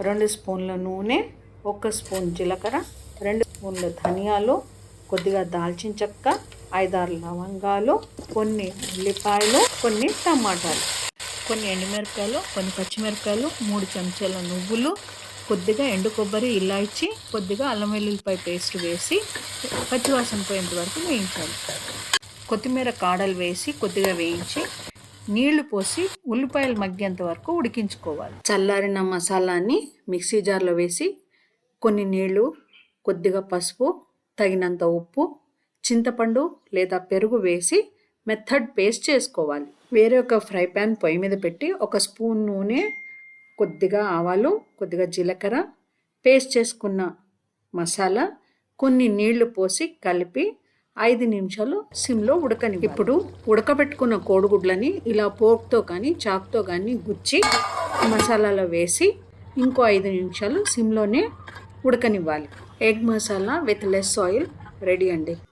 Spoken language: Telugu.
రెండు స్పూన్ల నూనె ఒక స్పూన్ జీలకర్ర రెండు స్పూన్ల ధనియాలు కొద్దిగా దాల్చిన చెక్క ఐదారు లవంగాలు కొన్ని ఉల్లిపాయలు కొన్ని టమాటాలు. కొన్ని ఎండుమిరపకాయలు కొన్ని పచ్చిమిరపకాయలు మూడు చెంచాల నువ్వులు కొద్దిగా ఎండు కొబ్బరి ఇలాచి కొద్దిగా అల్లం వెల్లుల్లిపాయ పేస్ట్ వేసి పచ్చివాసన పోయేంత వరకు వేయించాలి. కొత్తిమీర కాడలు వేసి కొద్దిగా వేయించి నీళ్ళు పోసి ఉల్లిపాయలు మగ్గేంత వరకు ఉడికించుకోవాలి. చల్లారిన మసాలాని మిక్సీ జార్లో వేసి కొన్ని నీళ్ళు కొద్దిగా పసుపు తగినంత ఉప్పు చింతపండు లేదా పెరుగు వేసి మెథడ్ పేస్ట్ చేసుకోవాలి. వేరే ఒక ఫ్రై ప్యాన్ పొయ్యి మీద పెట్టి ఒక స్పూన్ నూనె కొద్దిగా ఆవాలు కొద్దిగా జీలకర్ర పేస్ట్ చేసుకున్న మసాలా కొన్ని నీళ్ళు పోసి కలిపి ఐదు నిమిషాలు సిమ్లో ఉడకని ఇప్పుడు ఉడకబెట్టుకున్న కోడిగుడ్లని ఇలా పోక్తో కానీ చాక్తో కానీ గుచ్చి మసాలాలో వేసి ఇంకో ఐదు నిమిషాలు సిమ్లోనే ఉడకనివ్వాలి. Egg masala with less oil ready అండి.